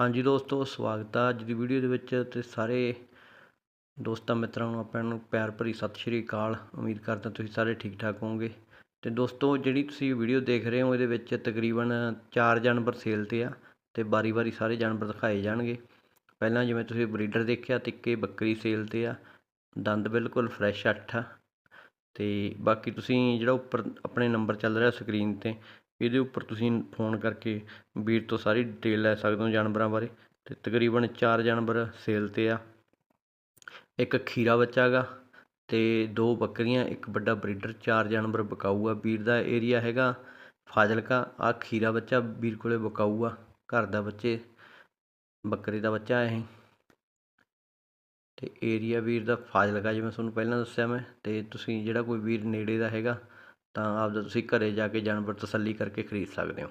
ਹਾਂਜੀ ਦੋਸਤੋ, ਸਵਾਗਤ ਆ ਅੱਜ ਦੀ ਵੀਡੀਓ ਦੇ ਵਿੱਚ ਤੇ ਸਾਰੇ ਦੋਸਤਾਂ ਮਿੱਤਰਾਂ ਨੂੰ, ਆਪਾਂ ਨੂੰ ਪਿਆਰ ਭਰੀ ਸਤਿ ਸ਼੍ਰੀ ਅਕਾਲ। ਉਮੀਦ ਕਰਦਾ ਤੁਸੀਂ ਸਾਰੇ ਠੀਕ ਠਾਕ ਹੋਵੋਗੇ। ਤੇ ਦੋਸਤੋ, ਜਿਹੜੀ ਤੁਸੀਂ ਵੀਡੀਓ ਦੇਖ ਰਹੇ ਹੋ, ਇਹਦੇ ਵਿੱਚ ਤਕਰੀਬਨ 4 ਜਾਨਵਰ ਸੇਲ ਤੇ ਆ ਤੇ ਬਾਰੀ-ਬਾਰੀ ਸਾਰੇ ਜਾਨਵਰ ਦਿਖਾਏ ਜਾਣਗੇ। ਪਹਿਲਾਂ ਜਿਵੇਂ ਤੁਸੀਂ ਬਰੀਡਰ ਦੇਖਿਆ, ਤਿੱਕੇ ਬੱਕਰੀ ਸੇਲ ਤੇ ਆ, ਦੰਦ ਬਿਲਕੁਲ ਫਰੈਸ਼ ਅੱਠ ਆ। ਤੇ ਬਾਕੀ ਤੁਸੀਂ ਜਿਹੜਾ ਉੱਪਰ ਆਪਣੇ ਨੰਬਰ ਚੱਲ ਰਿਹਾ ਸਕਰੀਨ ਤੇ ਇਹਦੇ ਉੱਪਰ ਤੁਸੀਂ ਫੋਨ ਕਰਕੇ ਵੀਰ ਤੋਂ ਸਾਰੀ ਡਿਟੇਲ ਲੈ ਸਕਦੇ ਹੋ ਜਾਨਵਰਾਂ ਬਾਰੇ। ਅਤੇ ਤਕਰੀਬਨ ਚਾਰ ਜਾਨਵਰ ਸੇਲ ਤੇ ਆ। ਇੱਕ ਖੀਰਾ ਬੱਚਾ ਗਾ ਅਤੇ ਦੋ ਬੱਕਰੀਆਂ, ਇੱਕ ਵੱਡਾ ਬਰੀਡਰ, ਚਾਰ ਜਾਨਵਰ ਬਕਾਊ ਆ। ਵੀਰ ਦਾ ਏਰੀਆ ਹੈਗਾ ਫਾਜ਼ਿਲਕਾ। ਆਹ ਖੀਰਾ ਬੱਚਾ ਵੀਰ ਕੋਲ ਬਕਾਊ ਆ। ਘਰ ਦਾ ਬੱਚੇ, ਬੱਕਰੇ ਦਾ ਬੱਚਾ ਇਹ। ਅਤੇ ਏਰੀਆ ਵੀਰ ਦਾ ਫਾਜ਼ਿਲਕਾ ਜਿਵੇਂ ਤੁਹਾਨੂੰ ਪਹਿਲਾਂ ਦੱਸਿਆ ਮੈਂ। ਅਤੇ ਤੁਸੀਂ ਜਿਹੜਾ ਕੋਈ ਵੀਰ ਨੇੜੇ ਦਾ ਹੈਗਾ ਤਾਂ ਆਪਦਾ ਤੁਸੀਂ ਘਰ ਜਾ ਕੇ ਜਾਨਵਰ ਤਸੱਲੀ ਕਰਕੇ ਖਰੀਦ ਸਕਦੇ ਹੋ।